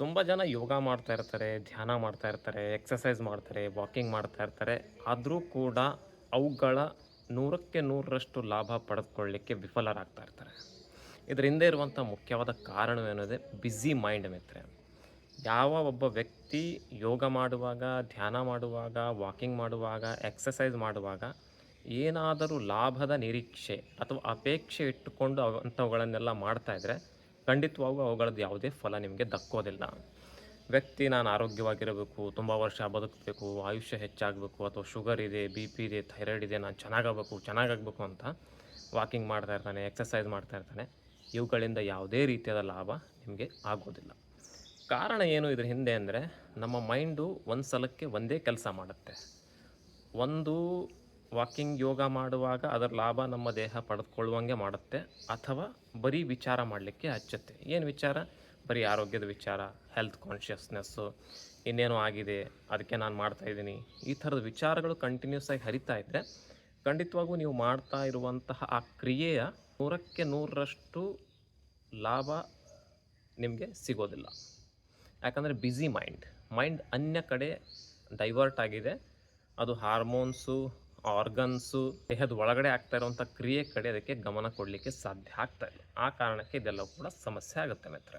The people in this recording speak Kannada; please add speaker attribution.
Speaker 1: ತುಂಬ ಜನ ಯೋಗ ಮಾಡ್ತಾ ಇರ್ತಾರೆ, ಧ್ಯಾನ ಮಾಡ್ತಾ ಇರ್ತಾರೆ ಎಕ್ಸಸೈಸ್ ಮಾಡ್ತಾರೆ ವಾಕಿಂಗ್ ಮಾಡ್ತಾ ಇರ್ತಾರೆ. ಆದರೂ ಕೂಡ ಅವುಗಳ ನೂರಕ್ಕೆ ನೂರರಷ್ಟು ಲಾಭ ಪಡೆದುಕೊಳ್ಳಲಿಕ್ಕೆ ವಿಫಲರಾಗ್ತಾ ಇರ್ತಾರೆ. ಇದರ ಹಿಂದೆ ಇರುವಂಥ ಮುಖ್ಯವಾದ ಕಾರಣವೇನಿದೆ ಬ್ಯುಸಿ ಮೈಂಡ್ ಮಿತ್ರೆ ಯಾವ ಒಬ್ಬ ವ್ಯಕ್ತಿ ಯೋಗ ಮಾಡುವಾಗ, ಧ್ಯಾನ ಮಾಡುವಾಗ ವಾಕಿಂಗ್ ಮಾಡುವಾಗ ಎಕ್ಸಸೈಸ್ ಮಾಡುವಾಗ ಏನಾದರೂ ಲಾಭದ ನಿರೀಕ್ಷೆ ಅಥವಾ ಅಪೇಕ್ಷೆ ಇಟ್ಟುಕೊಂಡು ಅಂಥವುಗಳನ್ನೆಲ್ಲ ಮಾಡ್ತಾಯಿದ್ರೆ ಖಂಡಿತವಾಗೂ ಅವುಗಳದ್ದು ಯಾವುದೇ ಫಲ ನಿಮಗೆ ದಕ್ಕೋದಿಲ್ಲ. ವ್ಯಕ್ತಿ ನಾನು ಆರೋಗ್ಯವಾಗಿರಬೇಕು, ತುಂಬ ವರ್ಷ ಬದುಕಬೇಕು, ಆಯುಷ್ಯ ಹೆಚ್ಚಾಗಬೇಕು, ಅಥವಾ ಶುಗರ್ ಇದೆ, ಬಿ ಪಿ ಇದೆ, ಥೈರಾಯ್ಡ್ ಇದೆ, ನಾನು ಚೆನ್ನಾಗಾಗಬೇಕು ಚೆನ್ನಾಗಾಗಬೇಕು ಅಂತ ವಾಕಿಂಗ್ ಮಾಡ್ತಾ ಇರ್ತಾನೆ ಎಕ್ಸಸೈಸ್ ಮಾಡ್ತಾ ಇರ್ತಾನೆ, ಇವುಗಳಿಂದ ಯಾವುದೇ ರೀತಿಯಾದ ಲಾಭ ನಿಮಗೆ ಆಗೋದಿಲ್ಲ. ಕಾರಣ ಏನು ಇದ್ರ ಹಿಂದೆ ಅಂದರೆ ನಮ್ಮ ಮೈಂಡು ಒಂದು ಸಲಕ್ಕೆ ಒಂದೇ ಕೆಲಸ ಮಾಡುತ್ತೆ. ಒಂದು ವಾಕಿಂಗ್, ಯೋಗ ಮಾಡುವಾಗ ಅದರ ಲಾಭ ನಮ್ಮ ದೇಹ ಪಡೆದುಕೊಳ್ಳುವಂಗೆ ಮಾಡುತ್ತೆ. ಅಥವಾ ಬರೀ ವಿಚಾರ ಮಾಡಲಿಕ್ಕೆ ಹಚ್ಚುತ್ತೆ. ಏನು ವಿಚಾರ? ಬರೀ ಆರೋಗ್ಯದ ವಿಚಾರ ಹೆಲ್ತ್ ಕಾನ್ಷಿಯಸ್ನೆಸ್ಸು ಇನ್ನೇನು ಆಗಿದೆ, ಅದಕ್ಕೆ ನಾನು ಮಾಡ್ತಾ ಇದ್ದೀನಿ. ಈ ಥರದ ವಿಚಾರಗಳು ಕಂಟಿನ್ಯೂಸ್ ಆಗಿ ಹರಿತಾ ಇದ್ದರೆ ಖಂಡಿತವಾಗೂ ನೀವು ಮಾಡ್ತಾ ಇರುವಂತಹ ಆ ಕ್ರಿಯೆಯ ನೂರಕ್ಕೆ ನೂರರಷ್ಟು ಲಾಭ ನಿಮಗೆ ಸಿಗೋದಿಲ್ಲ. ಯಾಕಂದರೆ ಬ್ಯುಸಿ ಮೈಂಡ್ ಮೈಂಡ್ ಅನ್ಯ ಕಡೆ ಡೈವರ್ಟ್ ಆಗಿದೆ. ಅದು ಹಾರ್ಮೋನ್ಸು ಆರ್ಗನ್ಸು ದೇಹದ ಒಳಗಡೆ ಆಗ್ತಾ ಇರುವಂಥ ಕ್ರಿಯೆ ಕಡೆ ಅದಕ್ಕೆ ಗಮನ ಕೊಡಲಿಕ್ಕೆ ಸಾಧ್ಯ ಆಗ್ತಾ ಇಲ್ಲ. ಆ ಕಾರಣಕ್ಕೆ ಇದೆಲ್ಲವೂ ಕೂಡ ಸಮಸ್ಯೆ ಆಗುತ್ತೆ ಮಿತ್ರ